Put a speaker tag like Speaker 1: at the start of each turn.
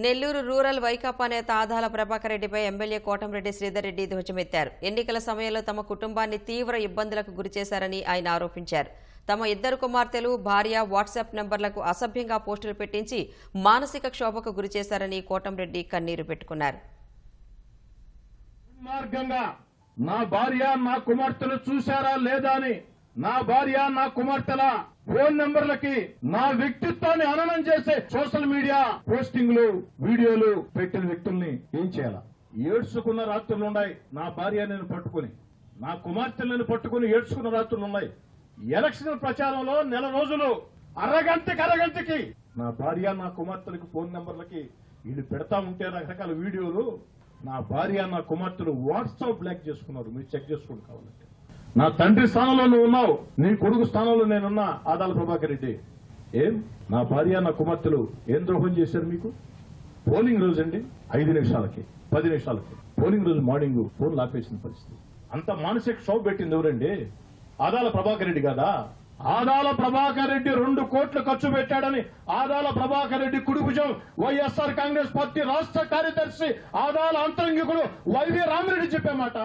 Speaker 1: Nellore rural Vaikapa నేత ఆదాల ప్రభాకర్ రెడ్డిపై MLA Kotamreddy Sridhar Reddy ధ్వజమెత్తారు. ఎన్నికల సమయంలో తమ కుటుంబాన్ని తీవ్ర ఇబ్బందులకు గురిచేశారని ఆయన ఆరోపించారు. తమ ఇద్దరు కుమార్తెలు భార్య వాట్సాప్ నంబర్లకు అసభ్యంగా పోస్టులు పెట్టించి మానసిక క్షోభకు గురిచేశారని కోటంరెడ్డి కన్నీరు పెట్టుకున్నారు.
Speaker 2: నా భార్య నా కుమార్తెలు చూశారా లేదా అని నా భార్య నా కుమార్తెల ఫోన్ నెంబర్లకి నా వ్యక్తిత్వాన్ని అననం చేసే సోషల్ మీడియా పోస్టింగ్లు వీడియోలు పెట్టిన వ్యక్తుల్ని ఏం చేయాలా? ఏడ్చుకున్న రాత్రులు ఉన్నాయి. నా భార్య నేను పట్టుకుని నా కుమార్తెలను పట్టుకుని ఏడ్చుకున్న రాత్రులు ఉన్నాయి. ఎలక్షన్ ప్రచారంలో నెల రోజులు అరగంటకి అరగంటకి నా భార్య నా కుమార్తెలకి ఫోన్ నెంబర్లకి వీళ్ళు పెడతా ఉంటే రకరకాల వీడియోలు. నా భార్య నా కుమార్తెలు వాట్సాప్ బ్లాక్ చేసుకున్నారు. మీరు చెక్ చేసుకోండి కావాలంటే. నా తండ్రి స్థానంలో నువ్వు ఉన్నావు. నీ కొడుకు స్థానంలో నేనున్నా. ఆదాల ప్రభాకర్ రెడ్డి. ఏం? నా భార్య నా కుమార్తెలు ఏం ద్రోహం చేశారు మీకు? పోలింగ్ రోజు అండి. ఐదు నిమిషాలకి పది నిమిషాలకి. పోలింగ్ రోజు మార్నింగ్ ఫోన్ లాపేసిన పరిస్థితి. అంత మానసిక క్షోభ పెట్టింది ఎవరండి? ఆదాల ప్రభాకర్ రెడ్డి కాదా? ఆదాల ప్రభాకర్ రెడ్డి రెండు కోట్లు ఖర్చు పెట్టాడని ఆదాల ప్రభాకర్ రెడ్డి కుడిభుజం వైఎస్ఆర్ కాంగ్రెస్ పార్టీ రాష్ట్ర కార్యదర్శి ఆదాల అంతరంగికుడు వైవి రామిరెడ్డి చెప్పామాట